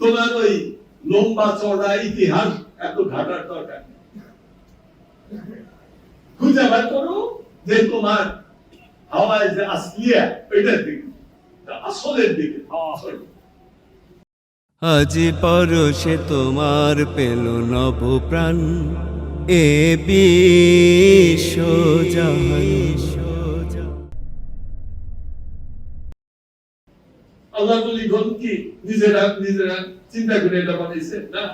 তোমার ওই লম্বা চড়া ইতিহাস এত ঘাটার দরকার খুঁজে বের করো যে তোমার হাওয়ায় যে আসলিয়া ওইটার দিকে। আসলের দিকে। আসল আজি পরশে তোমার পেল নব প্রাণ এ বিশ্ব জাহান আল্লাহ কি নিজেরা নিজেরা চিন্তা করে এটা বানাইছে না?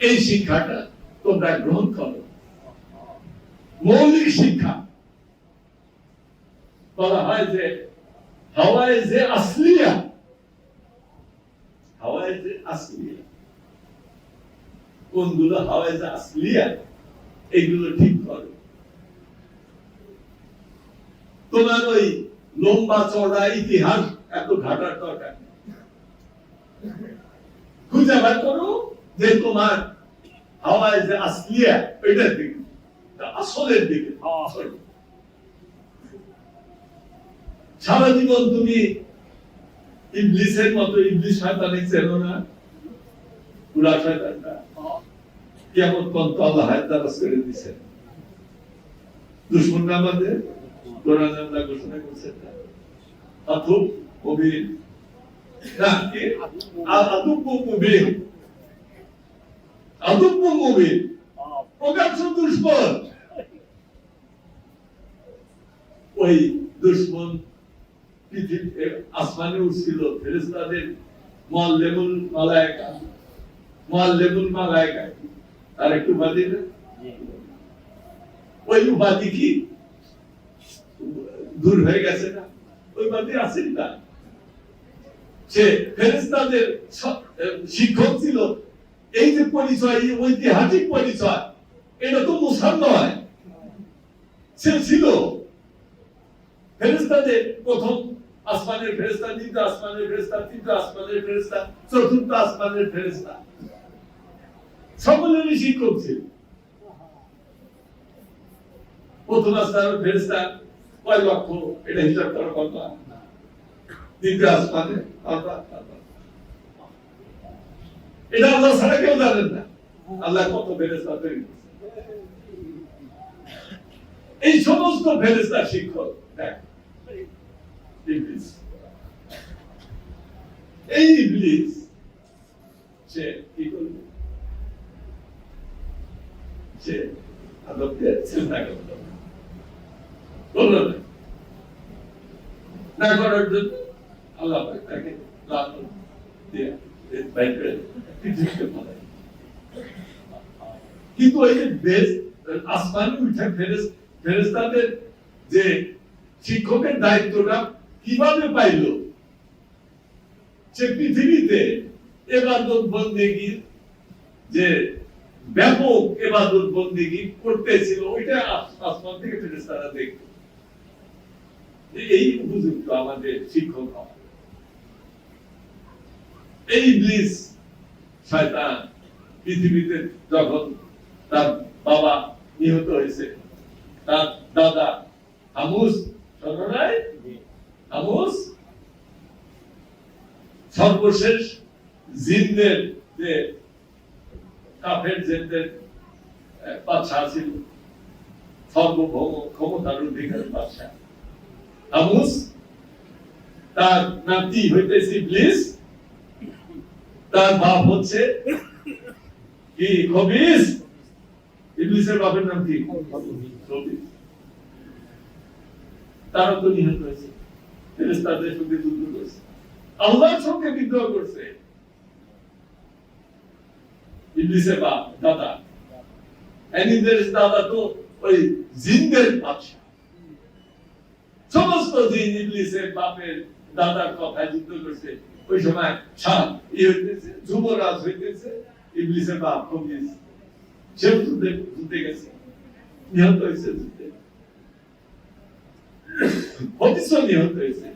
এই শিক্ষাটা তোমরা গ্রহণ করো। মৌলিক শিক্ষা। বলা হয় যে হাওয়ায় যে আসলিয়া, হাওয়ায় যে আসলিয়া। কোনগুলো হাওয়ায় যে আসলিয়া, এইগুলো ঠিক করো। তোমার ওই লম্বা চড়া ইতিহাস এত ঘাটার দরকার খুঁজে বের করো যে তোমার হাওয়ায় যে আসলিয়া ওইটার দিকে। আসলের দিকে। সারা জীবন তুমি ইবলিসের মতো ইবলিস শয়তানি চেনো না পুরা কেমন পন্ত আল্লাহ হায়দারাস করে দিছেন দুশ্মন আমাদের? কোরআন আল্লাহ ঘোষণা করছেন না আতুব মুবিন না কি? আতুব মুবিন আতুব মুবিন প্রকাশ্য দুশ্মন। ওই দুশ্মন আসমানে উঠছিল ফেরেস্তাদের মোয়াল্লেমুল মালায়েকা। মোয়াল্লেমুল মালায়েকা আর একটু বাদি না ওই উপাধি কি? দূর হয়ে গেছে। না ওই না। সে ফেরেস্তাদের শিক্ষক ছিল। এই যে পরিচয়, এই ঐতিহাসিক পরিচয়, এটা তো মুসার নয়। সে ছিল। ফেরেস্তাদের প্রথম আসমানের ফেরেস্তা দ্বিতীয় আসমানের ফেরেস্তা তৃতীয় আসমানের ফেরেস্তা চতুর্থ আসমানের ফেরেস্তা সকলেরই শিক্ষক ছিল। প্রথম আসমানের ফেরেস্তা কয় লক্ষ? এটা হিসাব করার কথা? দ্বিতীয় আসমানে। এটা আল্লাহ ছাড়া কেউ জানেন না। আল্লাহ কত ফেরেস্তা তৈরি এই সমস্ত ফেরেস্তা শিক্ষক এই ইবলিস, সে কি করবে? সে আদবকে চিন্তা করতে হবে। কিন্তু ওই যে আসমানে উঠে ফেরেস ফেরেস্তাদের যে শিক্ষকের দায়িত্বটা কীভাবে পাইলো, সে পৃথিবীতে এবাদত বন্দেগী যে ব্যাপক এবাদত বন্দেগী করতেছিল, ওইটা আসমান থেকে ফেরেস্তারা দেখতো এই উপযুক্ত আমাদের শিক্ষক এই ইবলিস শয়তান পৃথিবীতে যখন তার বাবা নিহত হয়েছে, তার দাদা হামুস শোনো হামুস সর্বশেষ জিনদের যে কাফের জিনদের বাদশাহ ছিল, সর্বভৌম ক্ষমতার অধিকার বাদশাহ। হামুস তার নাতি হইতেছে ইবলিস তার বাপ হচ্ছে কি? খবিস ইবলিসের বাপের নাম কি? তারা তো নিহত হয়েছে। ফেরেশতাদের সঙ্গে যুদ্ধ করেছে আল্লাহর সঙ্গে বিদ্রোহ করছে। ইবলিসের বাপ, দাদা। এনিদের দাদা তো ওই জিনদের বাদশা সমস্ত জিন ইবলিসের বাপের দাদার কথায় যুদ্ধ করছে। ওই সময় সাপ ই হইতেছে, যুবরাজ হইতেছে, ইবলিসের বাপ কবিস সেও যুদ্ধে যুদ্ধে গেছে। নিহত হয়েছে যুদ্ধে। হবিসও নিহত হয়েছে।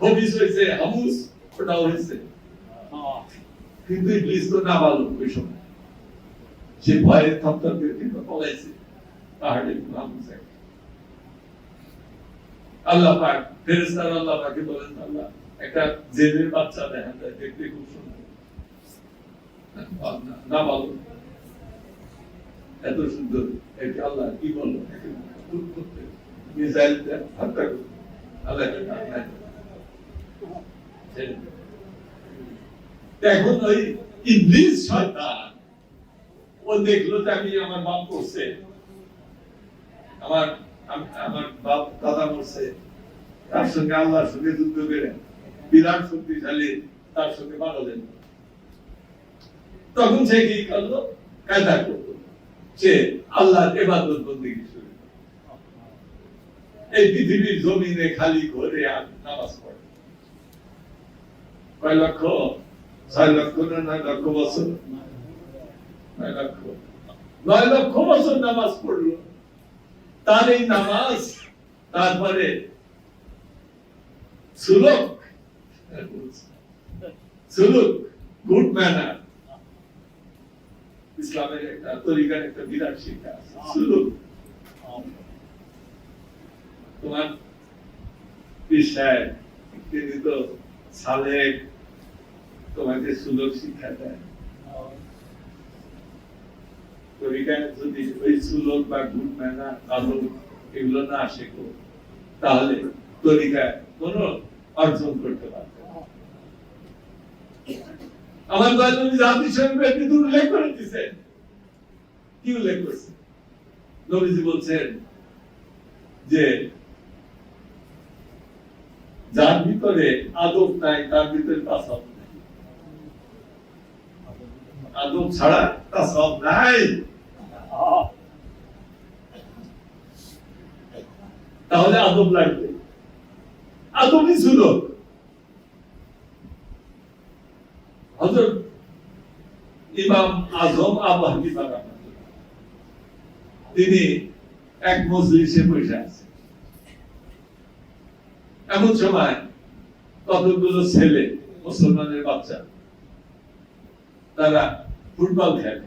হবিস হয়েছে, হামুস, ওটাও হয়েছে। কিন্তু ইবলিস তো না ভালো ওই সময়। সে ভয়ে থপথপ করে কিন্তু পলাইছে। পাহাড়ে হামুসে আল্লাহ পাক, ফেরেশতারা আল্লাহ পাকে বলেন, আল্লাহ, একটা জেলের বাচ্চা দেখা যায় দেখতে খুব সুন্দর। না ভালো। এত সুন্দর, একে আল্লাহ কি একে মিসাইল হত্যা দেয়। এখন ওই ইবলিস আমি আমার বাপ করছে। আমার আম- আমার বাপ, দাদা মরছে তার সঙ্গে আল্লাহর সঙ্গে যুদ্ধ করে, বিরাট শক্তিশালী তার সঙ্গে তখন সে কি করল? কায়দা করল সে আল্লাহর এবাদত শুরু এই পৃথিবীর জমিনে খালি ঘরে আর নামাজ পড়ে। কয় লক্ষ? ছয় লক্ষ না নয় লক্ষ বছর? নয় লক্ষ। নয় লক্ষ বছর নামাজ পড়ল। তার এই নামাজ, তারপরে সুলক সুলুক গুড ম্যানার ইসলামের একটা তরিকার একটা বিরাট শিক্ষা সুলুক তোমার তিনি তো সালেক তোমাকে সুলভ শিক্ষা দেয়। যদি ওই বা এগুলো না তাহলে অর্জন করতে পারবে আমার দয়ালু জাতি শরীফে কিন্তু উল্লেখ করে দিয়েছেন। কি উল্লেখ করছে? নবীজি বলছেন যে, যার ভিতরে আদব নাই, তার ভিতরে তাসাব নাই। আদব ছাড়া তাসাব নাই। তাহলে আদব লাগবে। আদবই ছিল হযরত ইমাম আজম আবু হানিফা তিনি এক মজলিসে বসে আছেন। এমন সময় কতগুলো ছেলে, মুসলমানের বাচ্চা, তারা ফুটবল খেলে।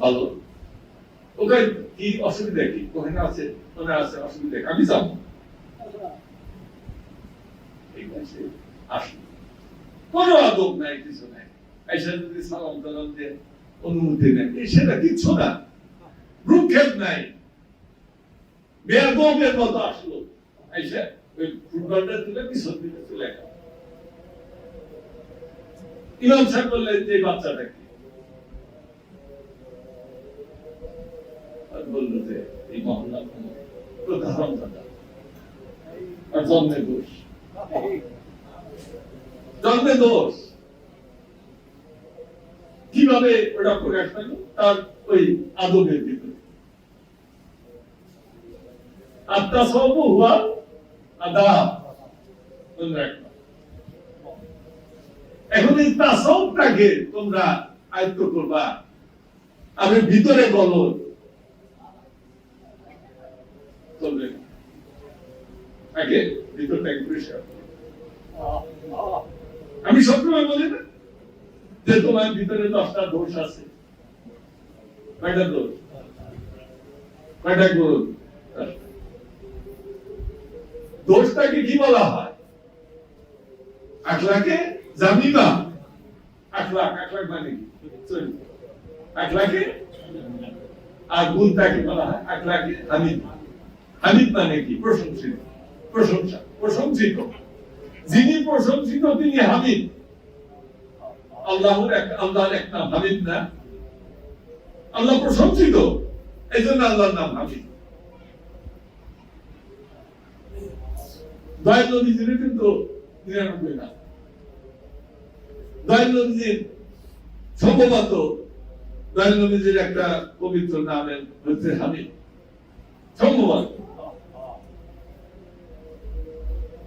ভালো। ওখানে কি অসুবিধা? কি ওখানে আছে ওখানে আছে, অসুবিধা? আমি যাব। কোনো আদব নাই, কিছু নাই। এসে যদি সালাম দিয়ে, অনুমতি সেটা কিচ্ছু না। ভ্রুক্ষেপ নাই। বেয়াদবের মতো আসলো। এসে ওই ফুটবলটা তুলে পিছন দিকে গেল। ইমাম সাহেব বললেন যে এই বলল যে এই মহল্লা প্রধান দাদা আর জন্মে দোষ। জন্মে দোষ। কীভাবে ওটা প্রকাশ পেল তার ওই আদবের ভিতরে। আত্মা সব হুয়া রাখবা এখন এই তাসাউফটাকে তোমরা আয়ত্ত করবা। আমি ভিতরে বলো চলবে না। আগে ভিতরটাকে পরিষ্কার। আমি সবসময় বলি না যে তোমার ভিতরে দশটা দোষ আছে। কয়টা দোষ? কয়টা গুণ? দোষটাকে কি বলা হয়? আখলাকে জামিমা আখলাক আখলাক মানে আখলাকে আর গুণটাকে বলা হয় আখলাকে হামিদ হামিদ মানে কি? প্রশংসিত। প্রশংসা। প্রশংসিত। যিনি প্রশংসিত, তিনি হামিদ। আল্লাহর এক আল্লাহর এক নাম হামিদ না? আল্লাহ প্রশংসিত। এই জন্য আল্লাহর নাম হামিদ। দয়াল নবীজির কিন্তু নিরানব্বই নাম দয়াল নবীজির সম্ভবত দয়াল নবীজির একটা পবিত্র নামের হচ্ছে হামিদ। সম্ভবত।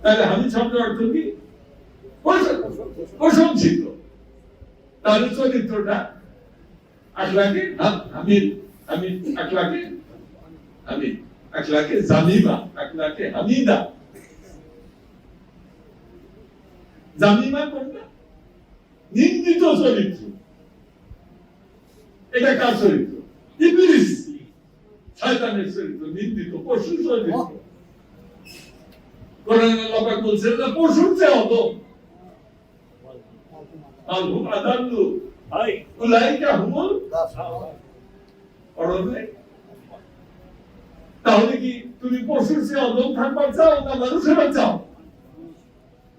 তাহলে হামিদ শব্দের অর্থ কি? প্রশ- প্রশংসিত। তাহলে চরিত্রটা আখলাকে হাম- হামিদ হামিদ, আখলাকে হামিদ, আখলাকে জামিমা, আখলাকে হামিদা। জামিমা কোনটা? নিন্দিত চরিত্র। এটা কার চরিত্র? ইবলিস। শয়তানের চরিত্র, নিন্দিত পশুর চরিত্র। কোরআন আল্লাহ পাক বলছেন না পশুর চেয়ে হতো আলহুম আদাল্লু উলাইকা হুমুল অরণ্যে তাহলে কি তুমি পশুর চেয়ে অদম থাকবার চাও না মানুষের চাও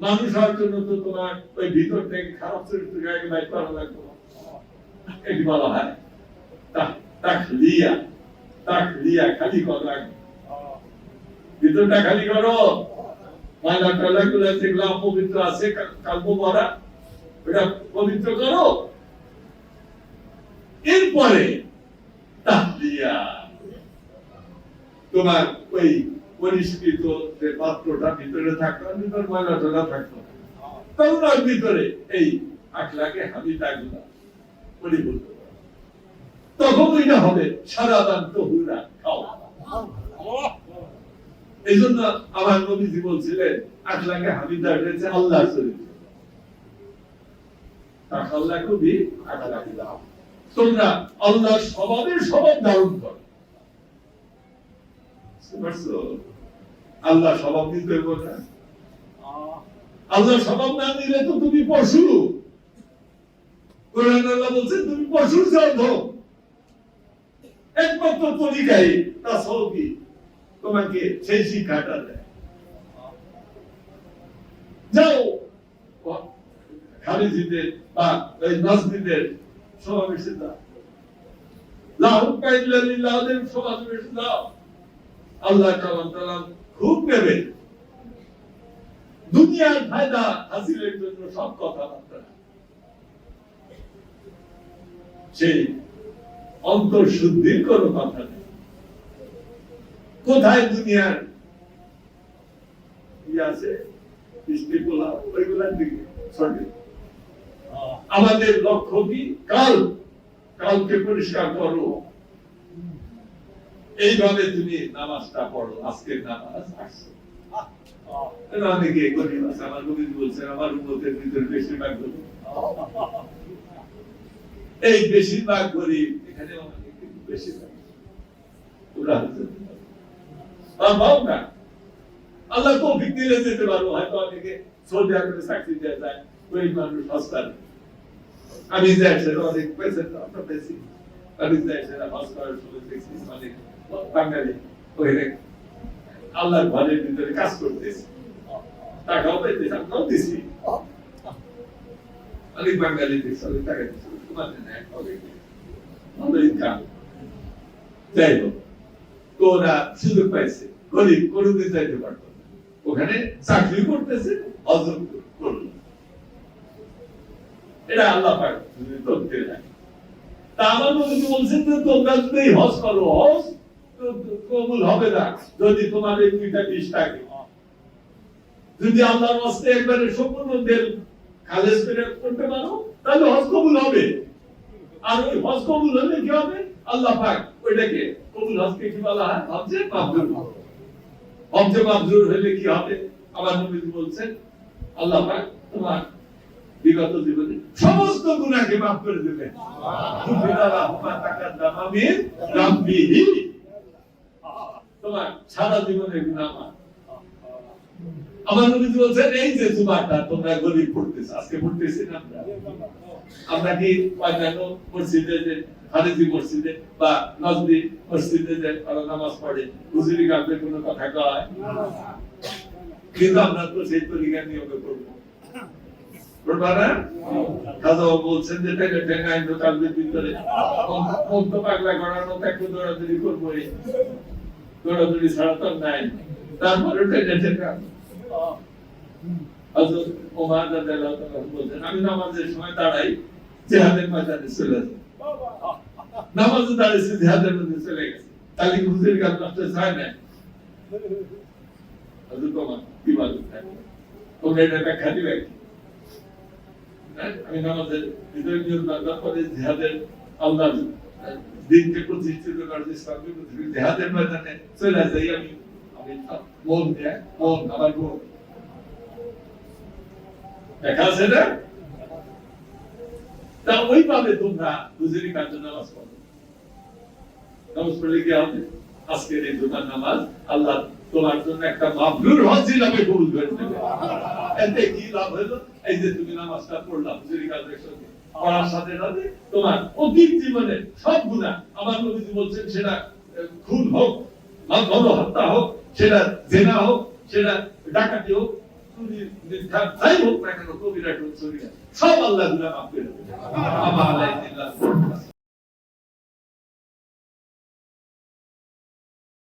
মানুষ হওয়ার জন্য তো তোমার ওই ভিতর থেকে খারাপ চরিত্রকে বাইর করা লাগবে এটি বলা হয় তাকলিয়া খালি করা ভিতরটা খালি করো ময়লা টয়লা গুলো যেগুলো অপবিত্র আছে, কা- ভরা ওটা পবিত্র করো। এরপরে তাহলিয়া। তোমার ওই পরিষ্কৃত যে পাত্রটা ভিতরে থাকতো ভিতর ময়লা টয়লা থাকতো তখন ভিতরে এই আখলাকে হামিদা গুলা করো। তখন ওইটা হবে সারাদান তহুরা খাও এই জন্য আমার আখলাকে আল্লাহ চরিত্র আল্লাহ দাও তোমরা স্বভাবের স্বভাব ধারণ করো। আল্লাহ স্বভাব হবে না? আল্লাহ স্বভাব না নিলে তো তুমি পশু। বলছে, তুমি পশুর জন্ম একমাত্র তরিকাই তা সৌকি তোমাকে সেই শিক্ষাটা দেয়। যাও। খালিজিদের বা নাজদিদের সমাবেশে দাও কাইল্লালিল্লাহদের সমাবেশে দাও আল্লাহ তালাম খুব নেবে দুনিয়ার ফায়দা হাসিলের জন্য সব কথাবার্তা। সেই অন্তঃশুদ্ধির কোনো কথা নেই। কোথায় দুনিয়ার? আছে? দিকে। আমাদের লক্ষ্য কি? কাল। কালকে পরিষ্কার করো। এইভাবে তুমি নামাজটা পড়ো, আজকের নামাজ আসছে। অনেকে গরিব আছে, আমার নবী বলছেন আমার উন্নতের ভিতরে বেশিরভাগ গরিব। এই বেশিরভাগ গরিব এখানে বেশিরভাগ। ওরা সম্ভব না। আল্লাহ তৌফিক দিলে যেতে পারব। হয়তো অনেকে সৌদি আরবে চাকরি দেওয়া যায় ওই মানুষ নেই। আমি যাই সেটা অনেক পেয়েছেন আপনার পেয়েছি আমি যাই সেটা হজ করার দেখছি অনেক বাঙালি ওখানে আল্লাহর ঘরের ভিতরে কাজ করতেছে। টাকাও পেতেছে আমরাও দিছি। অনেক বাঙালি দেখছি অনেক টাকা দিচ্ছে তোমাদের নেয় ইনকাম। যাই হোক। ওরা সুযোগ পাইছে গরিব পারতো। ওখানে চাকরি করতেছে এটা আল্লাহ পাক তত্ত্বে রাখে তা আমার যদি তোমার যদি আল্লাহর হস্তে একবারে সম্পূর্ণ খালেজ করে করতে পারো, তাহলে হজ কবুল হবে। আর ওই কবুল হলে কি হবে? আল্লাহ পাক ওইটাকে হজকে কি বলা হয়? হজে মাবরুর হলে কি হবে? আমার নবী বলছেন, আল্লাহ পাক তোমার বিগত জীবনে সমস্ত মাফ করে তোমার সারা গুনাহ আমার নবী বলছেন, এই যে তোমরা গরিব আজকে পড়তেছি না আমরা। কি অন্যান্য হারিজি মসজিদে বা নজদি মসজিদে যে ওরা নামাজ পড়ে হুজুরি গাবে কোনো কথা কয়? কিন্তু আমরা তো সেই তরিকা নিয়মে করব। আমি নামাজের সময় দাঁড়াই, জিহাদের ময়দানে চলে যাই। নামাজে দাঁড়িয়েছি, জিহাদের মধ্যে চলে গেছে। তাহলে কি হুজুর গান করতে চায় না হযরত ওমর কি থাকে তোমরা এটা ব্যাখ্যা দিবে? হ্যাঁ? আমি নামাজের ভিতরে নিয়ম দরকার করে জিহাদের আল্লাহ দিনকে প্রতিষ্ঠিত করার ইসলামকে পৃথিবীর জিহাদের ময়দানে চলে যাই আমি। আমি মন দিয়ে, মন, আমার মন। দেখা আছে না? তা ওইভাবে তোমরা হুজুরি কার্য নামাজ পড়ো। নামাজ পড়লে কি হবে? আজকের এই জুমার নামাজ আল্লাহ তোমার জন্য একটা মাবরুর হজ হিসাবে কবুল করে দেবে এতে কি লাভ হলো? এই যে তুমি নামাজটা পড়লা হুজুরি কাজের সঙ্গে পড়ার সাথে সাথে তোমার অতীত জীবনে সব গুণা, আমার নবীজি বলছেন সেটা খুন হোক গণহত্যা হোক, সেটা জেনা হোক, সেটা ডাকাতি হোক যাই হোক না কেন কবিরা সব আল্লাহ গুণা মাফ করে দেবে